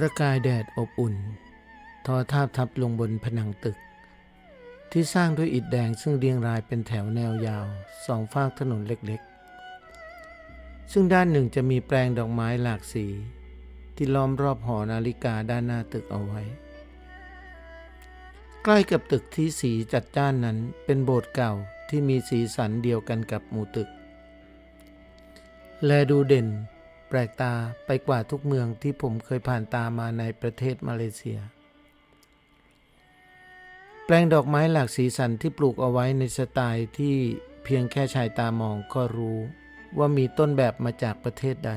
ประกายแดดอบอุ่น ทอทาบทับลงบนผนังตึก ที่สร้างด้วยอิฐแดงซึ่งเรียงรายเป็นแถวแนวยาวสองฝากถนนเล็กๆ ซึ่งด้านหนึ่งจะมีแปลงดอกไม้หลากสี ที่ล้อมรอบหอนาฬิกาด้านหน้าตึกเอาไว้ ใกล้กับตึกที่สีจัดจ้านนั้นเป็นโบสถ์เก่าที่มีสีสันเดียวกันกับหมู่ตึก และดูเด่น ลกตาไปกว่าทุกเมืองที่ผมเคยผ่านตามาในประเทศมาเลเซีย แปลงดอกไม้หลากสีสันที่ปลูกเอาไว้ในสไตล์ที่เพียงแค่ชายตามองก็รู้ว่ามีต้นแบบมาจากประเทศใด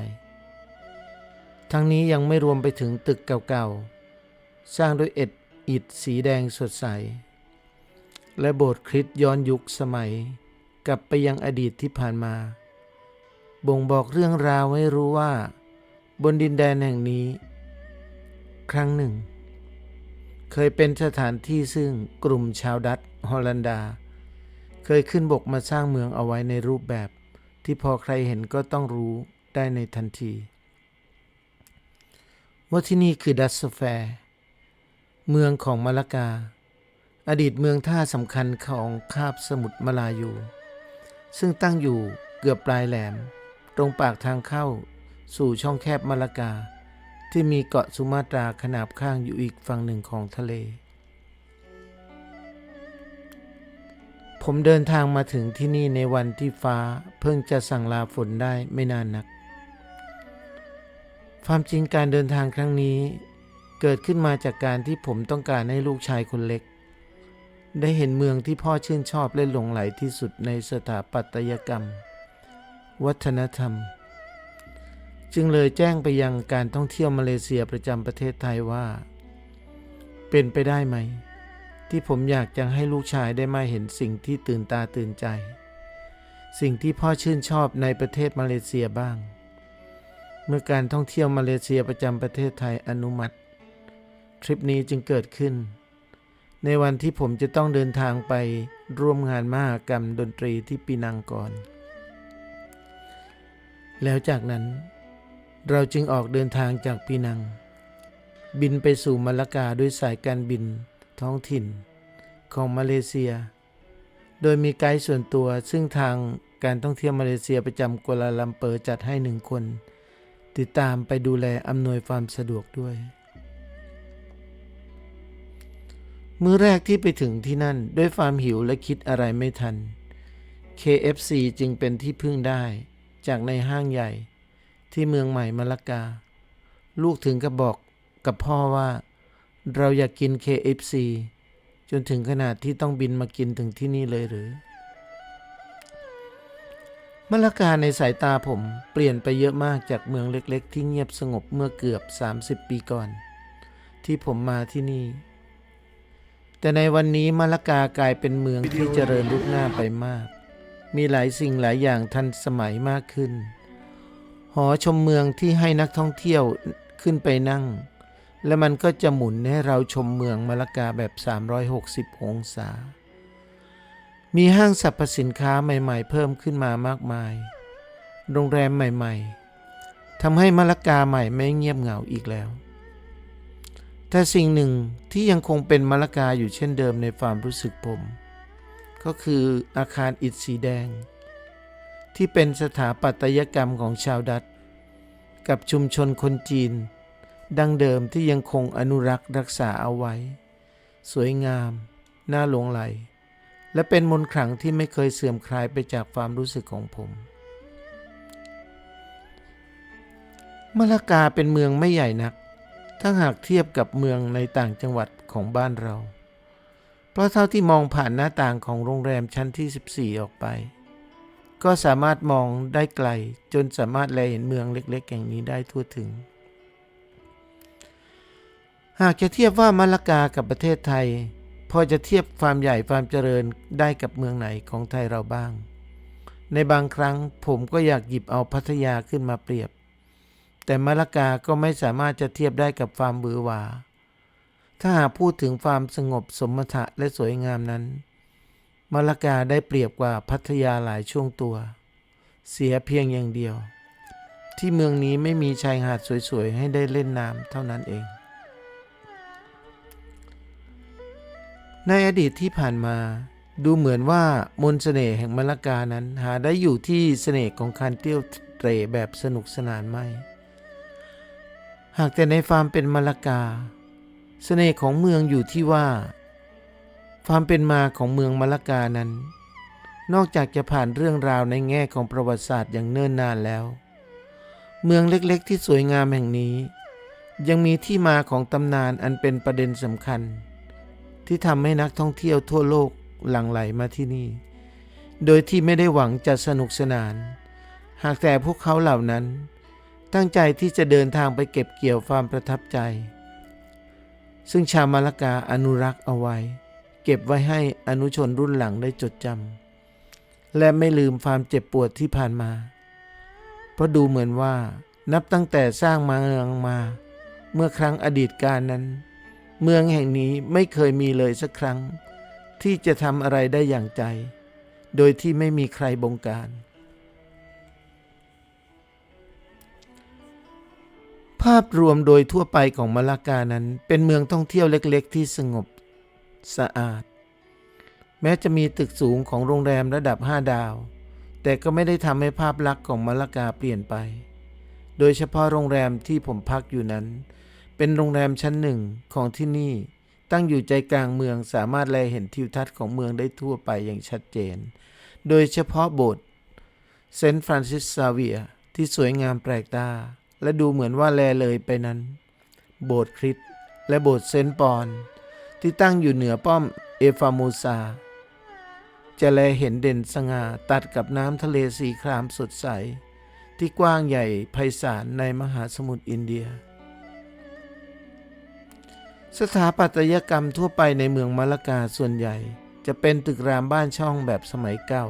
ทั้งนี้ยังไม่รวมไปถึงตึกเก่าๆ สร้างด้วยเอ็ดอิฐสีแดงสดใส และโบสถ์คริสต์ย้อนยุคสมัย กลับไปยังอดีตที่ผ่านมา บ่งบอกเรื่องราวให้รู้ว่า บนดินแดนแห่งนี้ ครั้งหนึ่ง เคยเป็นสถานที่ซึ่งกลุ่มชาวดัตฮอลันดา เคยขึ้นบกมาสร้างเมืองเอาไว้ในรูปแบบ ที่พอใครเห็นก็ต้องรู้ได้ในทันทีว่าที่นี่คือดัตสแฟร์เมืองของมาลากา อดีตเมืองท่าสำคัญของคาบสมุทรมาลายู ซึ่งตั้งอยู่เกือบปลายแหลม ตรงปากทางเข้าสู่ช่องแคบมาลากา ที่มีเกาะสุมาตราขนาบข้างอยู่อีกฝั่งหนึ่งของทะเล ผมเดินทางมาถึงที่นี่ในวันที่ฟ้าเพิ่งจะสั่งลาฝนได้ไม่นานนัก ความจริงการเดินทางครั้งนี้ เกิดขึ้นมาจากการที่ผมต้องการให้ลูกชายคนเล็ก ได้เห็นเมืองที่พ่อชื่นชอบและหลงไหลที่สุดในสถาปัตยกรรม วัฒนธรรม จึงเลยแจ้งไปยังการท่องเที่ยวมาเลเซียประจำประเทศไทยว่า เป็นไปได้ไหม ที่ผมอยากจะให้ลูกชายได้มาเห็นสิ่งที่ตื่นตาตื่นใจ สิ่งที่พ่อชื่นชอบในประเทศมาเลเซียบ้าง เมื่อการท่องเที่ยวมาเลเซียประจำประเทศไทยอนุมัติ ทริปนี้จึงเกิดขึ้น ในวันที่ผมจะต้องเดินทางไปร่วมงานมหกรรมดนตรีที่ปีนังก่อน แล้วจากนั้น เราจึงออกเดินทางจากปีนัง บินไปสู่มาลากาด้วยสายการบินท้องถิ่นของมาเลเซีย โดยมีไกด์ส่วนตัวซึ่งทางการท่องเที่ยวมาเลเซียประจำกัวลาลัมเปอร์จัดให้หนึ่งคน ติดตามไปดูแลอำนวยความสะดวกด้วย มื้อแรกที่ไปถึงที่นั่นด้วยความหิวและคิดอะไรไม่ทัน KFC จึงเป็นที่พึ่งได้ จากในห้างใหญ่ที่เมืองใหม่มาลากา ลูกถึงกับบอกกับพ่อว่า เราอยากกิน KFC จนถึงขนาดที่ต้องบินมากินถึงที่นี่เลยหรือมาลากาในสายตาผมเปลี่ยนไปเยอะมากจากเมืองเล็กๆ ที่เงียบสงบเมื่อเกือบ 30 ปีก่อน ที่ผมมาที่นี่ แต่ในวันนี้มาลากากลายเป็นเมืองที่เจริญรุดหน้าไปมาก มีหลายสิ่งหลายอย่างทันสมัยมากขึ้น หอชมเมืองที่ให้นักท่องเที่ยวขึ้นไปนั่ง และมันก็จะหมุนให้เราชมเมืองมาลากาแบบ 360 องศา มีห้างสรรพสินค้าใหม่ๆ เพิ่มขึ้นมามากมาย โรงแรมใหม่ๆทำให้มาลากาใหม่ไม่เงียบเหงาอีกแล้ว แต่สิ่งหนึ่งที่ยังคงเป็นมาลากาอยู่เช่นเดิมในความรู้สึกผม ก็คืออาคารอิฐสีแดง ที่เป็นสถาปัตยกรรมของชาวดัตกับชุมชนคนจีน ดั้งเดิมที่ยังคงอนุรักษ์รักษาเอาไว้ สวยงาม น่าหลงไหล และเป็นมนต์ขลังที่ไม่เคยเสื่อมคลายไปจากความรู้สึกของผมมะละกาเป็นเมืองไม่ใหญ่นัก ถ้าหากเทียบกับเมืองในต่างจังหวัดของบ้านเรา ราะเท่าที่มองผ่านหน้าต่างของโรงแรมชั้นที่ 14 ออกไป ก็สามารถมองได้ไกลจนสามารถแลเห็นเมืองเล็กๆ อย่างนี้ได้ทั่วถึง หากจะเทียบว่ามะละกากับประเทศไทย พอจะเทียบความใหญ่ความเจริญได้กับเมืองไหนของไทยเราบ้าง ในบางครั้งผมก็อยากหยิบเอาพัทยาขึ้นมาเปรียบ แต่มะละกาก็ไม่สามารถจะเทียบได้กับความบือหวา ถ้าพูดถึงความสงบสมถะและสวยงามนั้นมะลกาได้เปรียบกว่าพัทยาหลายช่วงตัว เสียเพียงอย่างเดียว ที่เมืองนี้ไม่มีชายหาดสวยๆ ให้ได้เล่นน้ำเท่านั้นเอง ในอดีตที่ผ่านมาดูเหมือนว่ามนต์เสน่ห์แห่งมะลกานั้นหาได้อยู่ที่เสน่ห์ของการเที่ยวเตร่แบบสนุกสนานไม่ หากแต่ในฟาร์มเป็นมะลกา เสน่ห์ของเมืองอยู่ที่ว่า ความเป็นมาของเมืองมะละกานั้น นอกจากจะผ่านเรื่องราวในแง่ของประวัติศาสตร์อย่างเนิ่นนานแล้ว เมืองเล็กๆ ที่สวยงามแห่งนี้ ยังมีที่มาของตำนานอันเป็นประเด็นสำคัญ ที่ทำให้นักท่องเที่ยวทั่วโลกหลั่งไหลมาที่นี่ โดยที่ไม่ได้หวังจะสนุกสนาน หากแต่พวกเขาเหล่านั้น ตั้งใจที่จะเดินทางไปเก็บเกี่ยวความประทับใจ ซึ่งชาวมาลากาอนุรักษ์เอาไว้ เก็บไว้ให้อนุชนรุ่นหลังได้จดจำและไม่ลืมความเจ็บปวดที่ผ่านมา เพราะดูเหมือนว่านับตั้งแต่สร้างเมืองมา เมื่อครั้งอดีตการนั้น เมืองแห่งนี้ไม่เคยมีเลยสักครั้ง ที่จะทำอะไรได้อย่างใจ โดยที่ไม่มีใครบงการ ภาพรวมโดยทั่วไปของมาลากานั้น เป็นเมืองท่องเที่ยวเล็กๆ ที่สงบสะอาด แม้จะมีตึกสูงของโรงแรมระดับ 5 ดาว แต่ก็ไม่ได้ทำให้ภาพลักษณ์ของมาลากาเปลี่ยนไป โดยเฉพาะโรงแรมที่ผมพักอยู่นั้น เป็นโรงแรมชั้นหนึ่งของที่นี่ตั้งอยู่ใจกลางเมืองสามารถแลเห็นทิวทัศน์ของเมืองได้ทั่วไปอย่างชัดเจน โดยเฉพาะโบสถ์เซนต์ฟรานซิสซาเวียที่สวยงามแปลกตา และดูเหมือนว่าแลเลยไปนั้น โบสถ์คริสต์และโบสถ์เซนต์ปอน ที่ตั้งอยู่เหนือป้อมเอฟามูซา จะแลเห็นเด่นสง่าตัดกับน้ำทะเลสีครามสดใส ที่กว้างใหญ่ไพศาลในมหาสมุทรอินเดีย สถาปัตยกรรมทั่วไปในเมืองมะละกาส่วนใหญ่ จะเป็นตึกรามบ้านช่องแบบสมัยเก่า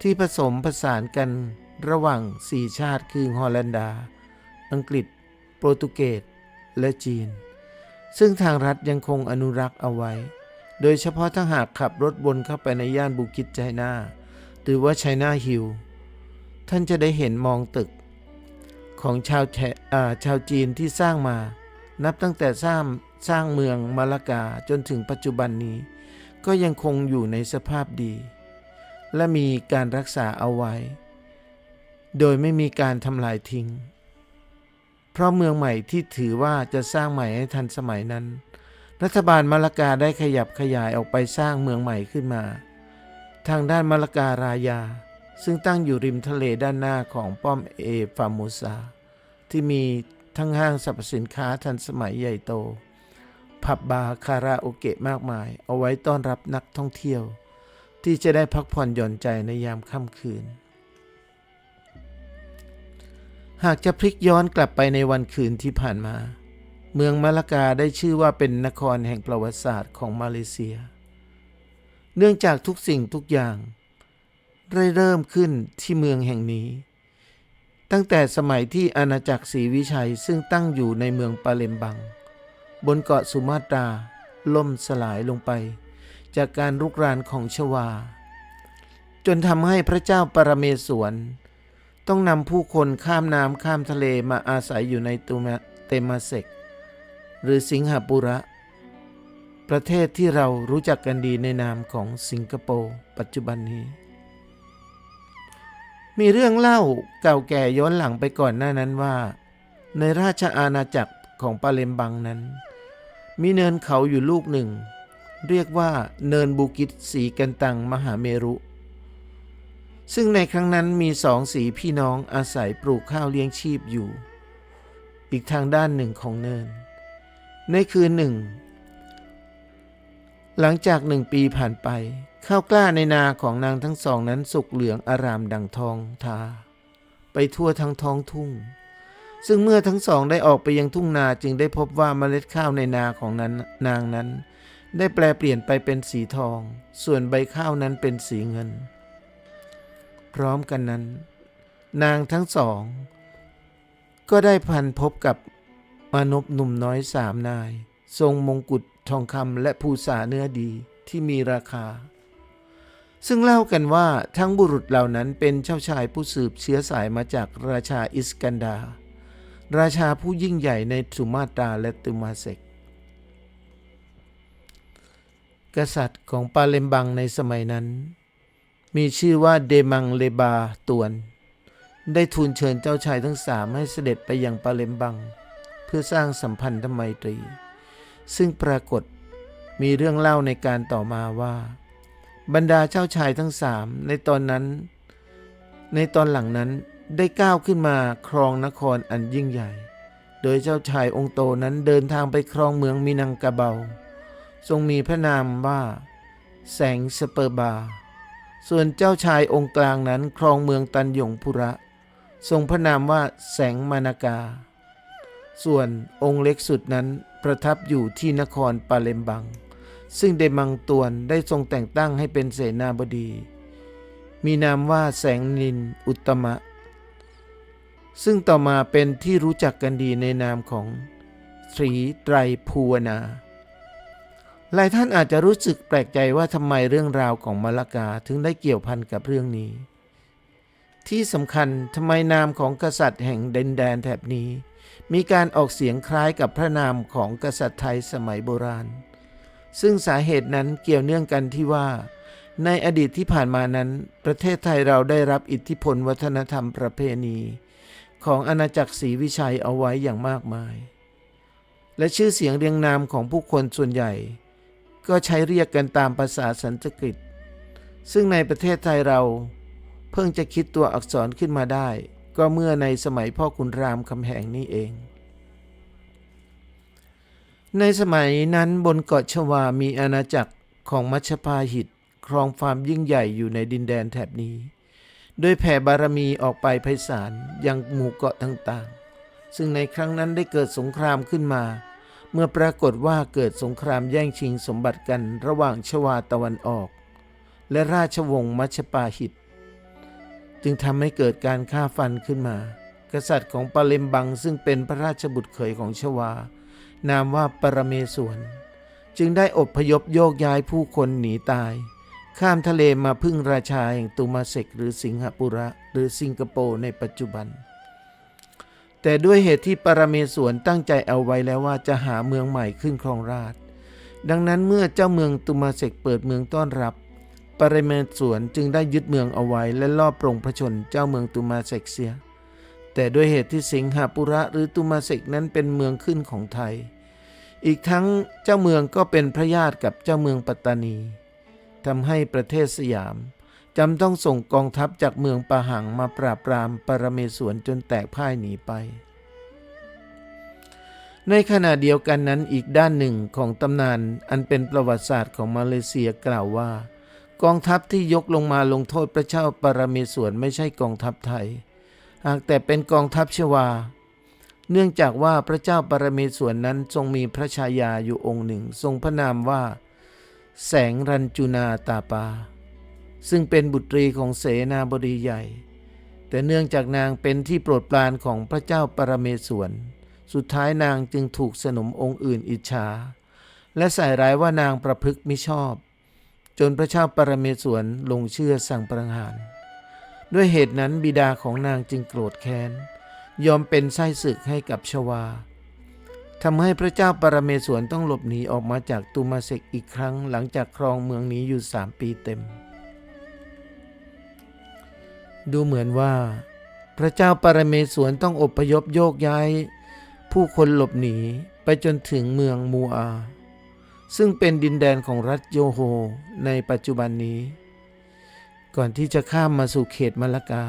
ที่ผสมผสานกันระหว่างสี่ชาติคือฮอลันดา อังกฤษ โปรตุเกส และจีน ซึ่งทางรัฐยังคงอนุรักษ์เอาไว้ โดยเฉพาะถ้าหากขับรถวนเข้าไปในย่านบุกิจไชน่าหรือว่าไชน่าฮิลท่านจะได้เห็นมองตึก ของชาวแชาวจีนที่สร้างมา นับตั้งแต่สร้างสร้างเมืองมาลากาจนถึงปัจจุบันนี้ ก็ยังคงอยู่ในสภาพดี และมีการรักษาเอาไว้ โดยไม่มีการทำลายทิ้ง ราะเมืองใหม่ที่ถือว่าจะสร้างใหม่ให้ทันสมัยนั้น รัฐบาลมาลากาได้ขยับขยายออกไปสร้างเมืองใหม่ขึ้นมา ทางด้านมาลการายา ซึ่งตั้งอยู่ริมทะเลด้านหน้าของป้อมเอฟามูซาที่มีทั้งห้างสรรพสินค้าทันสมัยใหญ่โต ผับบาร์คาราโอเกะมากมาย เอาไว้ต้อนรับนักท่องเที่ยว ที่จะได้พักผ่อนหย่อนใจในยามค่ำคืน หากจะพลิกย้อนกลับไปในวันคืนที่ผ่านมา เมืองมาลากาได้ชื่อว่าเป็นนครแห่งประวัติศาสตร์ของมาเลเซีย เนื่องจากทุกสิ่งทุกอย่าง ได้เริ่มขึ้นที่เมืองแห่งนี้ ตั้งแต่สมัยที่อาณาจักรศรีวิชัยซึ่งตั้งอยู่ในเมืองปาเลมบัง บนเกาะสุมาตราล่มสลายลงไป จากการรุกรานของชวา จนทำให้พระเจ้าปรเมศวร ต้องนำผู้คนข้ามน้ำข้ามทะเลมาอาศัยอยู่ในตูมเตมาเซกหรือสิงหปุระ ประเทศที่เรารู้จักกันดีในนามของสิงคโปร์ปัจจุบันนี้ มีเรื่องเล่าเก่าแก่ย้อนหลังไปก่อนหน้านั้นว่า ในราชอาณาจักรของปาเลมบังนั้น มีเนินเขาอยู่ลูกหนึ่ง เรียกว่าเนินบูกิตสีกันตังมหาเมรุ ซึ่งในครั้งนั้นมีสองสีพี่น้องอาศัยปลูกข้าวเลี้ยงชีพอยู่ อีกทางด้านหนึ่งของเนิน ในคืนหนึ่ง หลังจากหนึ่งปีผ่านไป ข้าวกล้าในนาของนางทั้งสองนั้นสุกเหลืองอารามดังทองทา ไปทั่วทั้งท้องทุ่ง ซึ่งเมื่อทั้งสองได้ออกไปยังทุ่งนาจึงได้พบว่าเมล็ดข้าวในนาของนั้นนางนั้น ได้แปลเปลี่ยนไปเป็นสีทอง ส่วนใบข้าวนั้นเป็นสีเงิน พร้อมกันนั้น นางทั้งสอง ก็ได้พันพบกับมานพหนุ่มน้อยสามนาย ทรงมงกุฎทองคำและภูษาเนื้อดีที่มีราคา ซึ่งเล่ากันว่าทั้งบุรุษเหล่านั้นเป็นเจ้าชายผู้สืบเชื้อสายมาจากราชาอิสกันดา ราชาผู้ยิ่งใหญ่ในสุมาตราและตุมาเซกกษัตริย์ของปาเลมบังในสมัยนั้น มีชื่อว่าเดมังเลบาตวน ได้ทูลเชิญเจ้าชายทั้งสามให้เสด็จไปยังปาเลมบัง เพื่อสร้างสัมพันธไมตรี ซึ่งปรากฏมีเรื่องเล่าในการต่อมาว่า บรรดาเจ้าชายทั้งสามในตอนนั้น ในตอนหลังนั้นได้ก้าวขึ้นมาครองนครอันยิ่งใหญ่ โดยเจ้าชายองค์โตนั้นเดินทางไปครองเมืองมินังกาเบา ทรงมีพระนามว่า แสงสเปอร์บา ส่วนเจ้าชายองค์กลางนั้นครองเมืองตันหยงพุระ ทรงพระนามว่าแสงมานากา ส่วนองค์เล็กสุดนั้นประทับอยู่ที่นครปาเลมบัง ซึ่งเดมังตวนได้ทรงแต่งตั้งให้เป็นเสนาบดี มีนามว่าแสงนินอุตมะ ซึ่งต่อมาเป็นที่รู้จักกันดีในนามของตรีไตรภูวนา หลายท่านอาจจะรู้สึกแปลกใจว่าทำไมเรื่องราวของมาลากาถึงได้เกี่ยวพันกับเรื่องนี้ ที่สำคัญทำไมนามของกษัตริย์แห่งเดนแดนแถบนี้ มีการออกเสียงคล้ายกับพระนามของกษัตริย์ไทยสมัยโบราณ ซึ่งสาเหตุนั้นเกี่ยวเนื่องกันที่ว่า ในอดีตที่ผ่านมานั้น ประเทศไทยเราได้รับอิทธิพลวัฒนธรรมประเพณี ของอาณาจักรศรีวิชัยเอาไว้อย่างมากมาย และชื่อเสียงเรียงนามของผู้คนส่วนใหญ่ ก็ใช้เรียกกันตามภาษาสันสกฤต ซึ่งในประเทศไทยเรา เพิ่งจะคิดตัวอักษรขึ้นมาได้ ก็เมื่อในสมัยพ่อคุณรามคำแหงนี่เอง ในสมัยนั้นบนเกาะชวามีอาณาจักรของมัชพาหิตครองความยิ่งใหญ่อยู่ในดินแดนแถบนี้โดยแผ่บารมีออกไปไพศาลยังหมู่เกาะต่างๆ ซึ่งในครั้งนั้นได้เกิดสงครามขึ้นมา เมื่อปรากฏว่าเกิดสงครามแย่งชิงสมบัติกันระหว่างชวาตะวันออก และราชวงศ์มัชปาหิต จึงทำให้เกิดการฆ่าฟันขึ้นมา กษัตริย์ของปาเลมบังซึ่งเป็นพระราชบุตรเขยของชวา นามว่าปรเมศวร จึงได้อบพยพโยกย้ายผู้คนหนีตาย ข้ามทะเลมาพึ่งราชาแห่งตุมาเซกหรือสิงหปุระหรือสิงคโปร์ในปัจจุบัน แต่ด้วยเหตุที่ปรเมศวรตั้งใจเอาไว้แล้วว่าจะหาเมืองใหม่ขึ้นครองราช ดังนั้นเมื่อเจ้าเมืองตุมาเซกเปิดเมืองต้อนรับ ปรเมศวรจึงได้ยึดเมืองเอาไว้และลอบปรงพระชนเจ้าเมืองตุมาเซกเสีย แต่ด้วยเหตุที่สิงหปุระหรือตุมาเซกนั้นเป็นเมืองขึ้นของไทย อีกทั้งเจ้าเมืองก็เป็นพระญาติกับเจ้าเมืองปัตตานีทำให้ประเทศสยาม จำต้องส่งกองทัพจากเมืองปาหังมาปราบปรามปรเมศวรจนแตกพ่ายหนีไป ในขณะเดียวกันนั้นอีกด้านหนึ่งของตำนานอันเป็นประวัติศาสตร์ของมาเลเซียกล่าวว่า กองทัพที่ยกลงมาลงโทษพระเจ้าปรเมศวรไม่ใช่กองทัพไทย หากแต่เป็นกองทัพชวา เนื่องจากว่าพระเจ้าปรเมศวรนั้นทรงมีพระชายาอยู่องค์หนึ่ง ทรงพระนามว่า แสงรัญจุนาตาปา ซึ่งเป็นบุตรีของเสนาบดีใหญ่ แต่เนื่องจากนางเป็นที่โปรดปรานของพระเจ้าปรเมศวร สุดท้ายนางจึงถูกสนมองค์อื่นอิจฉา และใส่ร้ายว่านางประพฤติมิชอบ จนพระเจ้าปรเมศวรลงเชื่อสั่งประหาร ด้วยเหตุนั้นบิดาของนางจึงโกรธแค้น ยอมเป็นไส้ศึกให้กับชวาทำให้พระเจ้าปรเมศวรต้องหลบหนีออกมาจากตูมาเซกอีกครั้งหลังจากครองเมืองนี้อยู่สามปีเต็ม ดูเหมือนว่า พระเจ้าปรเมศวรต้องอพยพโยกย้าย ผู้คนหลบหนีไปจนถึงเมืองมูอา ซึ่งเป็นดินแดนของรัฐโยโฮในปัจจุบันนี้ ก่อนที่จะข้ามมาสู่เขตมาลากา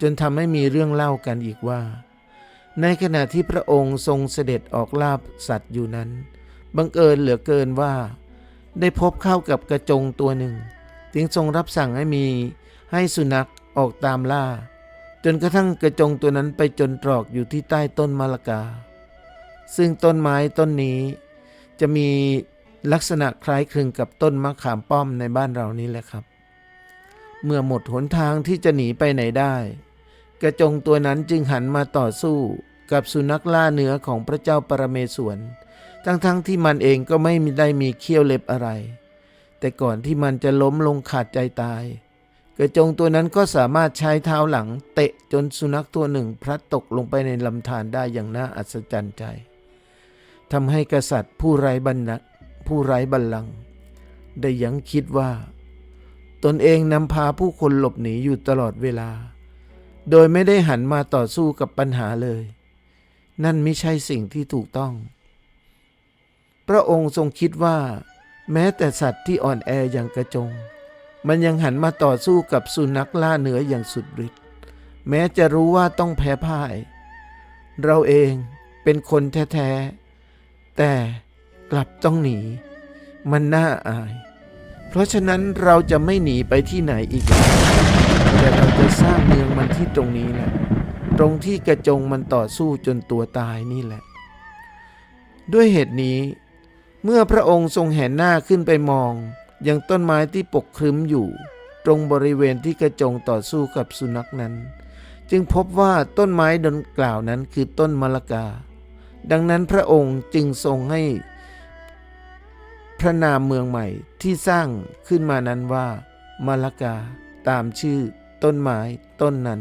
จนทำให้มีเรื่องเล่ากันอีกว่า ในขณะที่พระองค์ทรงเสด็จออกลาบสัตว์อยู่นั้น บังเอิญเหลือเกินว่า ได้พบเข้ากับกระจงตัวหนึ่ง จึงทรงรับสั่งให้มีให้สุนัข ออกตามล่า จนกระทั่งกระจงตัวนั้นไปจนตรอกอยู่ที่ใต้ต้นมะละกา ซึ่งต้นไม้ต้นนี้จะมีลักษณะคล้ายคลึงกับต้นมะขามป้อมในบ้านเรานี้แหละครับ เมื่อหมดหนทางที่จะหนีไปไหนได้ กระจงตัวนั้นจึงหันมาต่อสู้กับสุนัขล่าเนื้อของพระเจ้าปรเมศวร ทั้งๆทที่มันเองก็ไม่ได้มีเขี้ยวเล็บอะไร แต่ก่อนที่มันจะล้มลงขาดใจตาย กระจงตัวนั้นก็สามารถใช้เท้าหลังเตะจนสุนัขตัวหนึ่งพลัดตกลงไปในลำธารได้อย่างน่าอัศจรรย์ใจทำให้กษัตริย์ผู้ไร้บัลลังก์ผู้ไร้บัลลังก์ได้ยังคิดว่า ตนเองนำพาผู้คนหลบหนีอยู่ตลอดเวลา โดยไม่ได้หันมาต่อสู้กับปัญหาเลย นั่นไม่ใช่สิ่งที่ถูกต้อง พระองค์ทรงคิดว่า แม้แต่สัตว์ที่อ่อนแออย่างกระจง มันยังหันมาต่อสู้กับสุนัขล่าเหนืออย่างสุดฤทธิ์แม้จะรู้ว่าต้องแพ้พ่าย เราเองเป็นคนแท้ๆ แต่กลับต้องหนี มันน่าอาย เพราะฉะนั้นเราจะไม่หนีไปที่ไหนอีกแล้วแต่เราจะสร้างเมืองมันที่ตรงนี้แหละ ตรงที่กระจงมันต่อสู้จนตัวตายนี่แหละ ด้วยเหตุนี้ เมื่อพระองค์ทรงแหนหน้าขึ้นไปมอง ยังต้นไม้ที่ปกคลุมอยู่ ตรงบริเวณที่กระจงต่อสู้กับสุนัขนั้น จึงพบว่าต้นไม้ดังกล่าวนั้นคือต้นมะละกา ดังนั้นพระองค์จึงทรงให้ พระนามเมืองใหม่ที่สร้างขึ้นมานั้นว่ามะละกาตามชื่อต้นไม้ต้นนั้น